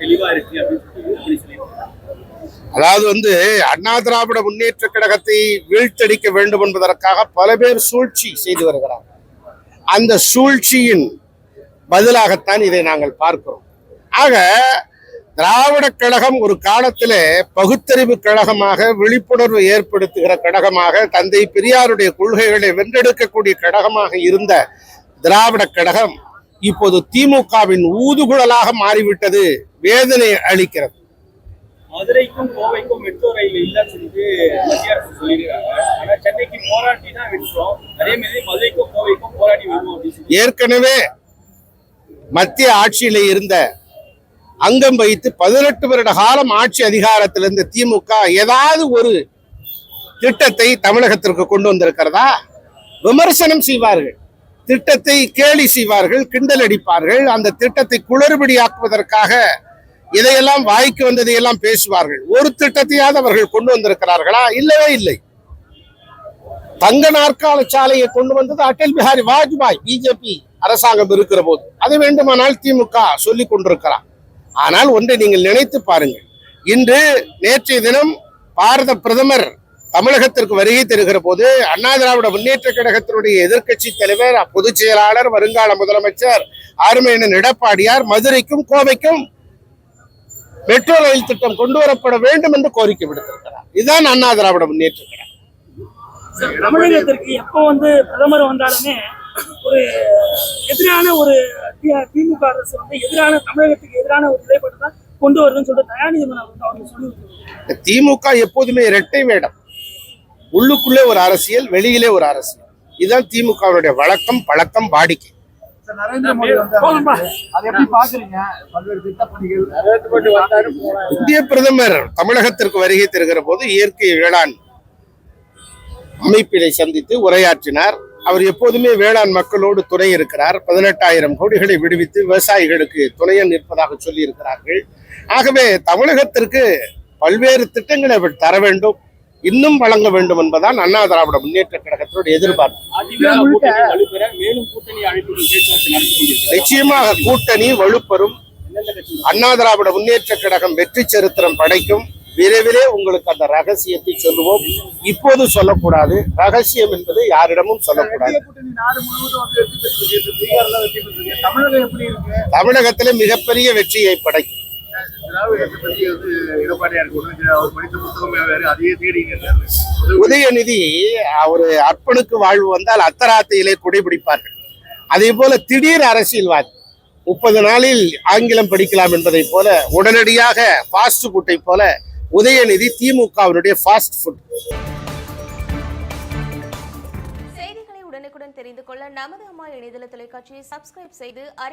தெளிவா இருக்கு அப்படின்னு சொல்லி அதாவது வந்து அண்ணா திராவிட முன்னேற்ற கழகத்தை வீழ்த்தடிக்க வேண்டும் என்பதற்காக பல பேர் சூழ்ச்சி செய்து வருகிறார். அந்த சூழ்ச்சியின் பதிலாகத்தான் இதை நாங்கள் பார்க்கிறோம். ஆக திராவிட கழகம் ஒரு காலத்தில் பகுத்தறிவு கழகமாக விழிப்புணர்வு ஏற்படுத்துகிற கழகமாக தந்தை பெரியாருடைய கொள்கைகளை வென்றெடுக்கக்கூடிய கழகமாக இருந்த திராவிட கழகம் இப்போது திமுகவின் ஊதுகுழலாக மாறிவிட்டது வேதனை அளிக்கிறது. மதுரைக்கும் கோவைக்கும் மெட்ரோ ரயில் இல்லைன்னு சொல்லிட்டு மத்திய அரசு சொல்லியிருக்காங்க. ஆனா சென்னைக்கு போராட்டி தான் விட்டுறோம் அதே மாதிரி மதுரைக்கும் கோவைக்கும் போராடி வருவோம் அப்படின்னு சொல்லி ஏற்கனவே மத்திய ஆட்சியில இருந்த அங்கம் வைத்து பதினெட்டு வருட காலம் ஆட்சி அதிகாரத்தில் இருந்த திமுக ஏதாவது ஒரு திட்டத்தை தமிழகத்திற்கு கொண்டு வந்திருக்கிறதா? விமர்சனம் செய்வார்கள். திட்டத்தை கேலி செய்வார்கள் கிண்டல் அடிப்பார்கள். அந்த திட்டத்தை குளறுபடியாக்குவதற்காக இதையெல்லாம் வாய்க்கு வந்ததையெல்லாம் பேசுவார்கள். ஒரு திட்டத்தையாவது அவர்கள் கொண்டு வந்திருக்கிறார்களா? இல்லவே இல்லை. தங்க நாற்கால சாலையை கொண்டு வந்தது அடல் பிஹாரி வாஜ்பாய் பிஜேபி அரசாங்கம் இருக்கிற போது. அது வேண்டுமானால் திமுக சொல்லி கொண்டிருக்கிறார். ஆனால் ஒன்றை நீங்கள் நினைத்து பாருங்கள். இன்று நேற்றைய தினம் பாரத பிரதமர் தமிழகத்திற்கு வருகை தருகிற போது அண்ணா திராவிட முன்னேற்ற கழகத்தினுடைய எதிர்க்கட்சி தலைவர் பொதுச் செயலாளர் வருங்கால முதலமைச்சர் அருமையண்ணன் எடப்பாடியார் மதுரைக்கும் கோவைக்கும் மெட்ரோ ரயில் திட்டம் கொண்டு வரப்பட வேண்டும் என்று கோரிக்கை விடுத்திருக்கிறார். இதுதான் அண்ணா திராவிட முன்னேற்ற கழகம். தமிழகத்திற்கு எப்போ வந்து பிரதமர் வந்தாலுமே ஒரு எதிரான ஒரு திமுக அரசு வந்து எதிரான தமிழகத்துக்கு எதிரான ஒரு நிலைப்பாடு தான் கொண்டு வருதுன்னு சொல்லிட்டு தயாநிதி அவங்க சொல்லி திமுக எப்போதுமே இரட்டை வேடம். உள்ளுக்குள்ளே ஒரு அரசியல் வெளியிலே ஒரு அரசியல். இதுதான் திமுகவுடைய வழக்கம் பழக்கம் வாடிக்கை. நரேந்திர மோடி வந்தாரு அதை எப்படி பாக்குறீங்க பல்வேறு திட்டப்பணிகள். இந்திய பிரதமர் தமிழகத்திற்கு வருகை தருகிற போது இயற்கை வேளாண் அமைப்பினை சந்தித்து உரையாற்றினார். அவர் எப்போதுமே வேளாண் மக்களோடு துணை இருக்கிறார். பதினெட்டாயிரம் கோடிகளை விடுவித்து விவசாயிகளுக்கு துணைய நிற்பதாக சொல்லி இருக்கிறார்கள் ஆகவே தமிழகத்திற்கு பல்வேறு திட்டங்களை அவர் தர வேண்டும். இன்னும் வழங்க வேண்டும் என்பதுதான் அண்ணா திராவிட முன்னேற்ற கழகத்தினுடைய எதிர்பார்ப்பு. நிச்சயமாக கூட்டணி வலுப்பெறும். அண்ணா திராவிட முன்னேற்ற கழகம் வெற்றி சரித்திரம் படைக்கும். விரைவிலே உங்களுக்கு அந்த ரகசியத்தை சொல்லுவோம். இப்போது சொல்லக்கூடாது. ரகசியம் என்பது யாரிடமும் சொல்லக்கூடாது. தமிழகத்திலே மிகப்பெரிய வெற்றியை படைக்கும். உதயநிதி அவர் அர்ப்பனுக்கு வாழ்வு வந்தால் அத்தராத்தையிலே குடைபிடிப்பார்கள். அதே போல திடீர் அரசியல்வாதி முப்பது நாளில் ஆங்கிலம் படிக்கலாம் என்பதை போல உடனடியாக ஃபாஸ்ட் ஃபுட்டை போல உதயநிதி திமுகவினுடைய ஃபாஸ்ட் ஃபுட் செய்திகளை உடனுக்குடன் தெரிந்து கொள்ள நமது அம்மா இணையதள தொலைக்காட்சியை சப்ஸ்கிரைப் செய்து அறி